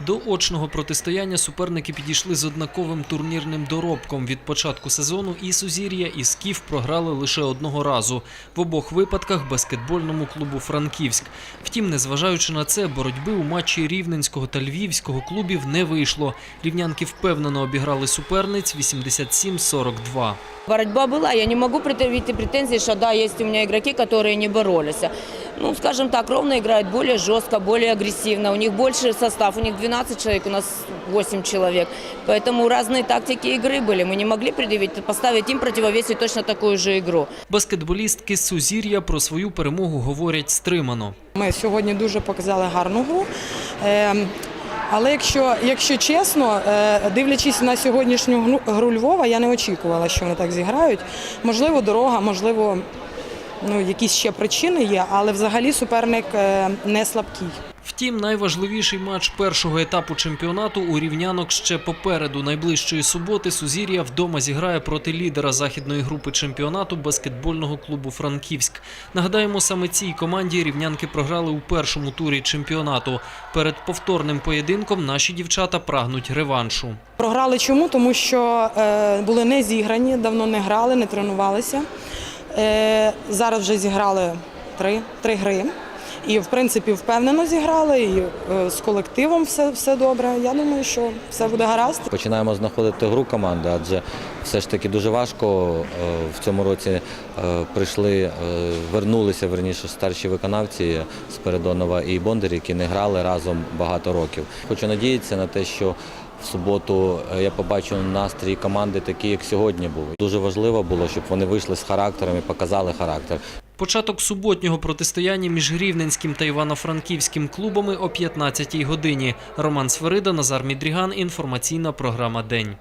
До очного протистояння суперники підійшли з однаковим турнірним доробком. Від початку сезону і Сузір'я, і Скіф програли лише одного разу. В обох випадках баскетбольному клубу Франківськ. Втім, незважаючи на це, боротьби у матчі рівненського та львівського клубів не вийшло. Рівнянки впевнено обіграли суперниць 87-42. Борьба была, я не могу предъявить претензии, что да, есть у меня игроки, которые не боролись. Ну, скажем так, ровно играют более жестко, более агрессивно. У них больше состав, у них 12 человек, у нас 8 человек. Поэтому разные тактики игры были. Мы не могли предъявить, поставить им противовесить точно такую же игру. Баскетболістки з Сузір'я про свою перемогу говорять стримано. Ми сьогодні дуже показали гарну гру. Е, Але якщо, якщо чесно, е, дивлячись на сьогоднішню гру- гру Львова, я не очікувала, що вони так зіграють. Можливо, дорога, можливо, ну, якісь ще причини є, але взагалі суперник е, не слабкий. Втім, найважливіший матч першого етапу чемпіонату у рівнянок ще попереду. Найближчої суботи Сузір'я вдома зіграє проти лідера західної групи чемпіонату баскетбольного клубу Франківськ. Нагадаємо, саме цій команді рівнянки програли у першому турі чемпіонату. Перед повторним поєдинком наші дівчата прагнуть реваншу. Програли чому? Тому що е, були не зіграні, давно не грали, не тренувалися. Е, зараз вже зіграли три, три гри. І, в принципі, впевнено зіграли, і е, з колективом все, все добре. Я думаю, що все буде гаразд. Починаємо знаходити гру команди, адже все ж таки дуже важко е, в цьому році прийшли, вернулися верніше старші виконавці Спиридонова і Бондар, які не грали разом багато років. Хочу надіятися на те, що в суботу е, я побачу настрій команди такий, як сьогодні був. Дуже важливо було, щоб вони вийшли з характером і показали характер. Початок суботнього протистояння між Рівненським та Івано-Франківським клубами о 15-й годині. Роман Сверида, Назар Мідріган. Інформаційна програма День.